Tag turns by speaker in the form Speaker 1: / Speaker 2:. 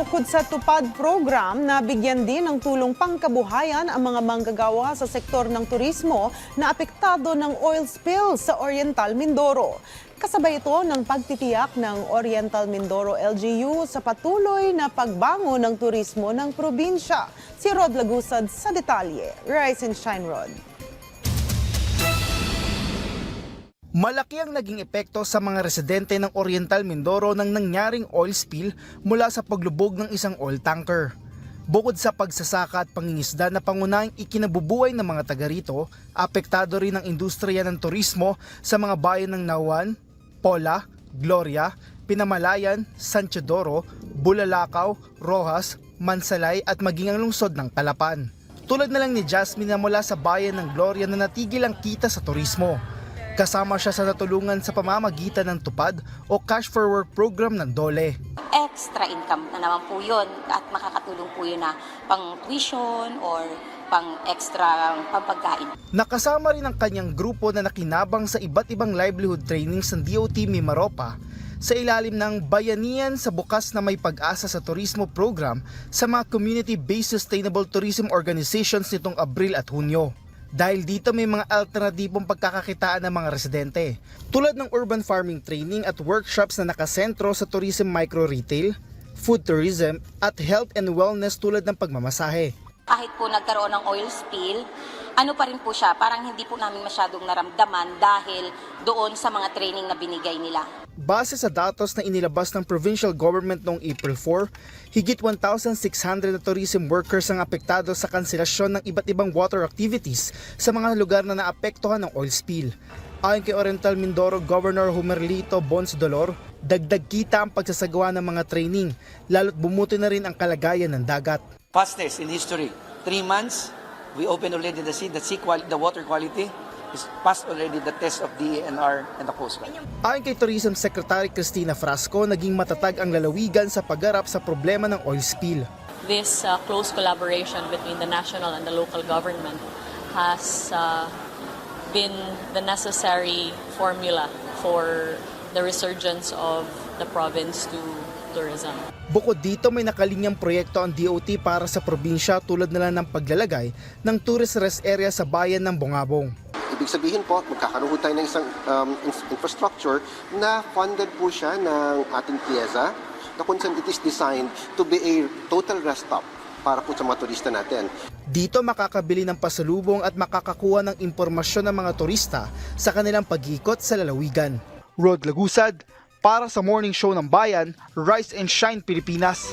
Speaker 1: Bukod sa tupad program, nabigyan din ng tulong pangkabuhayan ang mga manggagawa sa sektor ng turismo na apektado ng oil spill sa Oriental Mindoro. Kasabay ito ng pagtitiyak ng Oriental Mindoro LGU sa patuloy na pagbangon ng turismo ng probinsya. Si Rod Lagusad sa detalye. Rise and Shine Rod.
Speaker 2: Malaki ang naging epekto sa mga residente ng Oriental Mindoro nang nangyaring oil spill mula sa paglubog ng isang oil tanker. Bukod sa pagsasaka at pangingisda na pangunahing ikinabubuhay ng mga taga rito, apektado rin ang industriya ng turismo sa mga bayan ng Nawan, Pola, Gloria, Pinamalayan, San Teodoro, Bulalakaw, Rojas, Mansalay at maging ang lungsod ng Talapan. Tulad na lang ni Jasmine na mula sa bayan ng Gloria na natigil ang kita sa turismo. Kasama siya sa natulungan sa pamamagitan ng tupad o cash for work program ng DOLE.
Speaker 3: extra income na naman po yun at makakatulong po yun na pang tuition or pang extra pampagkain.
Speaker 2: Nakasama rin ang kanyang grupo na nakinabang sa iba't ibang livelihood trainings ng DOT Mimaropa sa ilalim ng Bayanihan sa Bukas na May Pag-asa sa Turismo Program sa mga Community-Based Sustainable Tourism Organizations nitong Abril at Hunyo. Dahil dito may mga alternatibong pagkakakitaan ng mga residente, tulad ng urban farming training at workshops na nakasentro sa tourism micro-retail, food tourism at health and wellness tulad ng pagmamasahe.
Speaker 3: Kahit po nagkaroon ng oil spill, ano pa rin po siya, parang hindi po namin masyadong naramdaman dahil doon sa mga training na binigay nila.
Speaker 2: Base sa datos na inilabas ng provincial government noong April 4, higit 1,600 na tourism workers ang apektado sa kanselasyon ng iba't ibang water activities sa mga lugar na naapektuhan ng oil spill. Ayon kay Oriental Mindoro Governor Humerlito Bons Dolor, dagdag kita ang pagsasagawa ng mga training, lalo't bumuti na rin ang kalagayan ng dagat.
Speaker 4: fastest in history. Three months, we opened already the sea. The sea quality, the water quality is past already the test of DENR and the Coast Guard.
Speaker 2: Ayon kay Tourism Secretary Cristina Frasco, naging matatag ang lalawigan sa pagharap sa problema ng oil spill.
Speaker 5: this uh, close collaboration between the national and the local government has uh, been the necessary formula for the resurgence of the province to tourism.
Speaker 2: Bukod dito may nakalinyang proyekto ang DOT para sa probinsya tulad na lang ng paglalagay ng tourist rest area sa bayan ng Bongabong.
Speaker 6: Ibig sabihin po, magkakaroon po tayo ng isang um, in- infrastructure na funded po siya ng ating PIEZA na kung saan it is designed to be a total rest stop para po sa mga turista natin.
Speaker 2: Dito makakabili ng pasalubong at makakakuha ng impormasyon ng mga turista sa kanilang pag-ikot sa lalawigan. Rod Lagusad, para sa Morning Show ng Bayan, Rise and Shine Pilipinas.